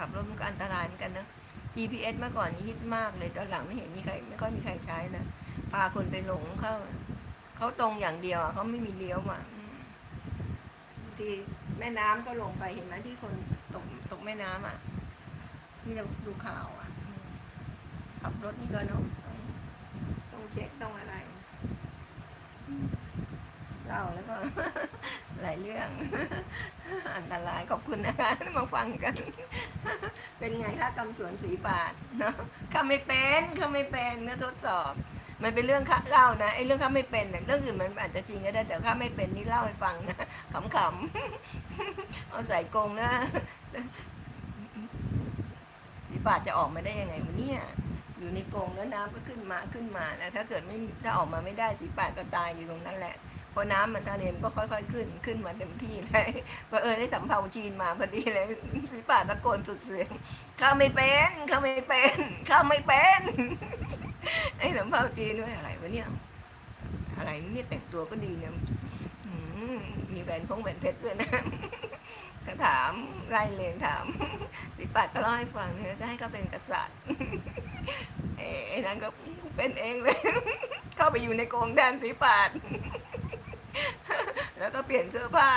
ขับรถมันก็อันตรายเหมือนกันนะ GPS เมื่อก่อนฮิตมากเลยตอนหลังไม่เห็นมีใครไม่ค่อยมีใครใช้นะพาคนไปหลงเข้าเขาตรงอย่างเดียวอะเขาไม่มีเลี้ยวอืมบางทีแม่น้ำก็ลงไปเห็นไหมที่คนตกตกแม่น้ำอะนี่เราดูข่าวอะขับรถนี่ก็เนาะต้องเช็คต้องอะไรเล่าแล้วก็หลายเรื่อง อันตรายขอบคุณนะคะมาฟังกัน เป็นไงคะกำสวนสีบาทเนาะข้าไม่เป็นข้าไม่เป็นเนื้อทดสอบ มันเป็นเรื่องข้าเล่านะไอ้เรื่องข้าไม่เป็นเนี่ยเรื่องอื่นมันอาจจะจริงก็ได้แต่ข้าไม่เป็นนี่เล่าให้ฟังนะขำๆเอาใส่กงนะสีบาทจะออกมาได้ยังไงวะเนี่ยอยู่ในกรงแล้วน้ำก็ขึ้นมาขึ้นมานะถ้าเกิดไม่ถ้าออกมาไม่ได้สีบาทก็ตายอยู่ตรงนั้นแหละ พราะน้ำมันทะเลมันก็ค่อย ๆ ขึ้นขึ้นมาเต็มที่เลยพอเออได้สำเภาจีนมาพอดีเลยสีบาตะโกนสุดเสียงข้าไม่เป็นข้าไม่เป็นข้าไม่เป็นไอ้สำเภาจีนด้วยอะไรวะเนี่ยอะไรเนี่ยแต่งตัวก็ดีเนี่ยมีแหวนพงแหวนเพชรด้วยนะก็ถามไล่เลงถามสิปัดก็เล่าให้ฟังเนี่ยจะให้เขาเป็นกษัตริย์เอ้ไอ้นั้นก็เป็นเองเลย เข้าไปอยู่ในกรงแดนสีปาด แล้วก็เปลี่ยนเสื้อผ้า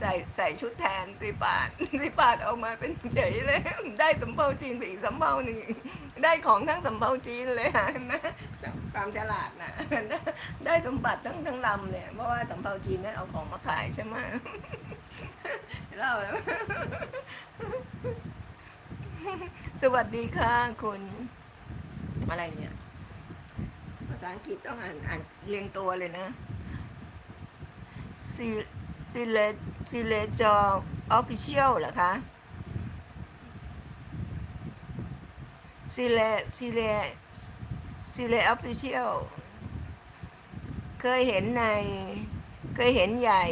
ใส่ใส่ชุดแทนสีปาดสีปาดออกมาเป็นเฉยเลย ได้สำเภาจีนไปอีกสำเภาหนึ่งได้ของทั้งสำเภาจีนเลยค่ะเห็นไหมความฉลาดนะได้สมบัติทั้งทั้งลำเลยเพราะว่าสำเภาจีนนั้นเอาของมาขายใช่ไหมเล่าสวัสดีค่ะคุณอะไรเนี่ย ภาษาอังกฤษต้องอ่านอ่านเรียงตัวเลยนะ ซีซีเลซีเลจอออฟฟิเชียลเหรอคะซีเลซีเลซีเลออฟฟิเชียลเคยเห็นใน เคยเห็นใหญ่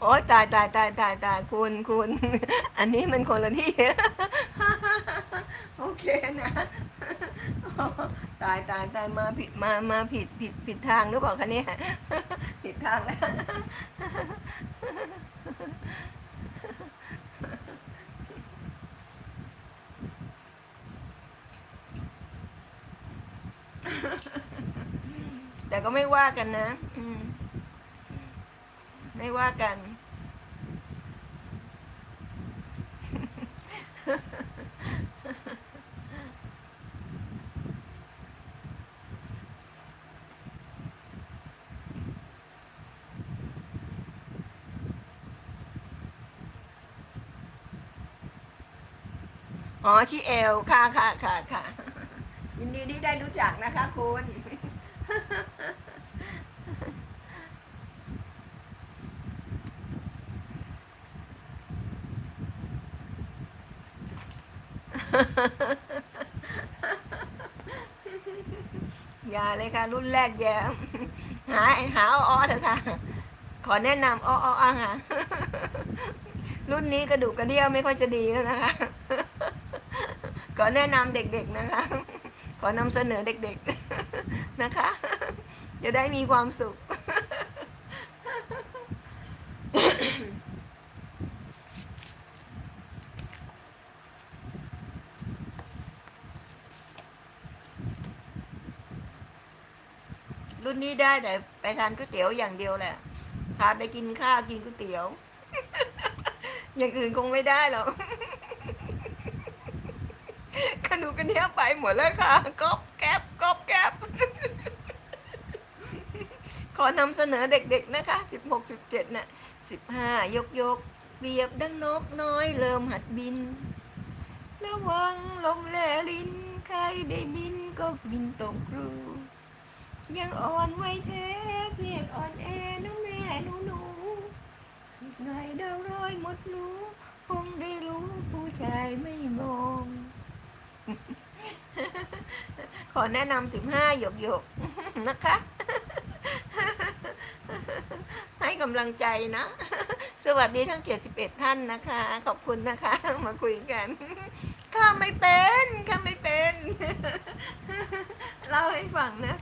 โอ้ยตายตายตายตายตายคุณคุณ อันนี้มันคนละที่ โอเคนะายตายตายมาผิดมามาผิดผิดผิดทางหรือเปล่าคะเนี่ยผิดทางแล้วแต่ก็ไม่ว่ากันนะไม่ว่ากัน อ๋อชิเอลค่ะค่ะค่ะค่ะยินดีที่ได้รู้จักนะคะคุณอย่าเลยค่ะ รุ่นแรกแย่หาหาอ้อเถอะค่ะ ขอแนะนำอ้ออะค่ะ รุ่นนี้กระดูกกระเดี่ยวไม่ค่อยจะดีแล้วนะคะ ขอแนะนำเด็กๆนะคะ ขอนำเสนอเด็กๆนะคะ จะได้มีความสุข รุ่นนี้ได้แต่ไปทานก๋วยเตี๋ยวอย่างเดียวแหละ พาไปกินข้าวกินก๋วยเตี๋ยว อย่างอื่นคงไม่ได้หรอก ขนูกันเนี้ยไปหมดแล้วค่ะก๊อบแก๊บก๊อบแก๊บขอนำเสนอเด็กๆนะคะสิบหกสิบเจ็ดน่ะสิบห้ายกยกเปียบดังนกน้อย เริ่มหัดบิน ระวังลมแลลิน ใครได้บินก็บินตกครู ยังอ่อนไว้แท้เพียงอ่อนแอน้องแม่หนูหนูหน่อยดาวร้อยหมดรู้ คงได้รู้ผู้ชายไม่มอง ขอแนะนำสิบห้าหยกหยกนะคะ ให้กำลังใจนะ สวัสดีทั้งเจ็ดสิบเอ็ดท่านนะคะ ขอบคุณนะคะ มาคุยกันข้าไม่เป็นข้าไม่เป็น เล่าให้ฟังนะ